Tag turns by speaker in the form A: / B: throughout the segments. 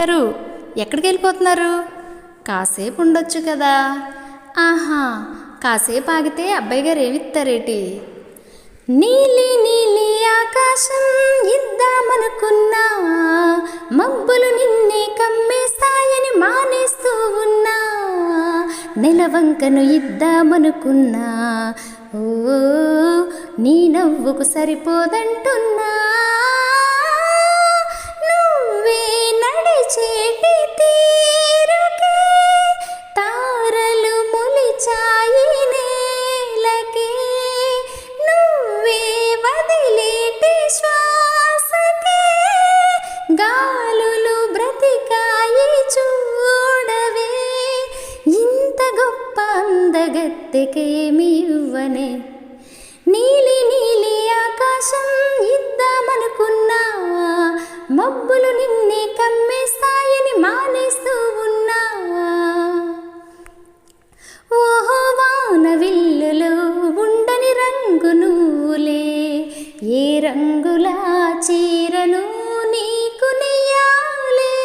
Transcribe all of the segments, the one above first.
A: గారు ఎక్కడికి వెళ్ళిపోతున్నారు కాసేపు ఉండొచ్చు కదా. ఆహా కాసేపు ఆగితే అబ్బాయి గారు ఏమిస్తారేటి నీలి నీలి ఆకాశం ఇద్దామనుకున్నా మబ్బులు నిన్నే కమ్మేస్తాయని మానేస్తూ ఉన్నా నెలవంకను ఇద్దామనుకున్నా ఓ నీ నవ్వుకు సరిపోదంటున్నా. నడిచేటి తీరుకే తారలు మొలిచాయి నేలకే. నువ్వే వదిలేటి శ్వాసకే. గాలులు బ్రతికాయి చూడవే. ఇంత గొప్ప అందగత్తెకేమి ఇవ్వనే నీలి నీలి ఆకాశం ఇద్దామనుకున్నా మబ్బులు నిన్నే చీరను నీకు నెయ్యాలే.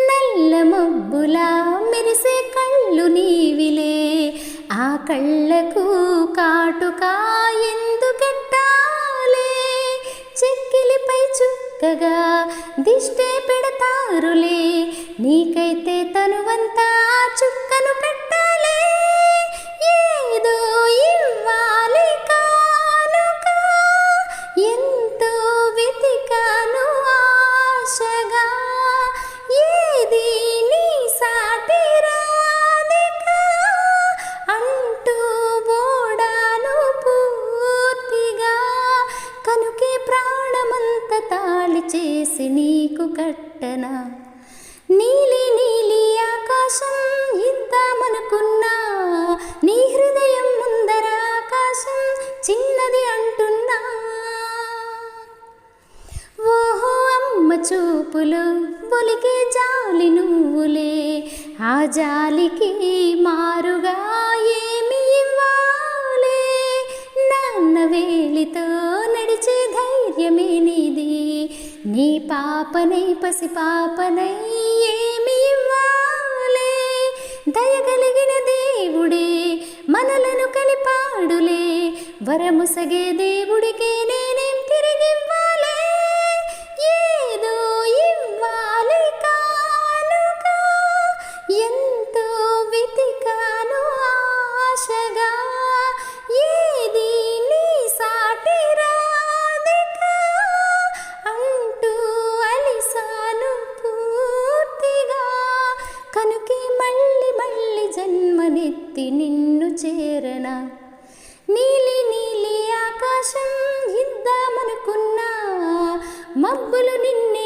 A: నల్ల మబ్బులా మెరిసే కళ్ళు నీవిలే. ఆ కళ్ళకు కాటుకా ఎందుకెట్టాలే? చెక్కిలిపై చుక్కగా దిష్టే పెడతారులే. నీకైతే తనువంతా చేసి నీకు కట్టనా? నీలి నీలి ఆకాశం ఇద్దామనుకున్నా నీ హృదయం ముందర ఆకాశం చిన్నది అంటున్నా. ఓహో అమ్మ చూపులు బొలికే జాలి నువ్వులే ఆ జాలికి మారుగా ఏమి ఇవ్వాలే నాన్న వేలితో నీ పాపనై పసి పాపనై ఏమి ఇవ్వాలే? దయగలిగిన దేవుడే మనలను కలిపాడులే. వరముసగే దేవుడికే నేనే కన్నా నీలి నీలి ఆకాశం ఇద్దామనుకున్నా మబ్బులు నిన్ను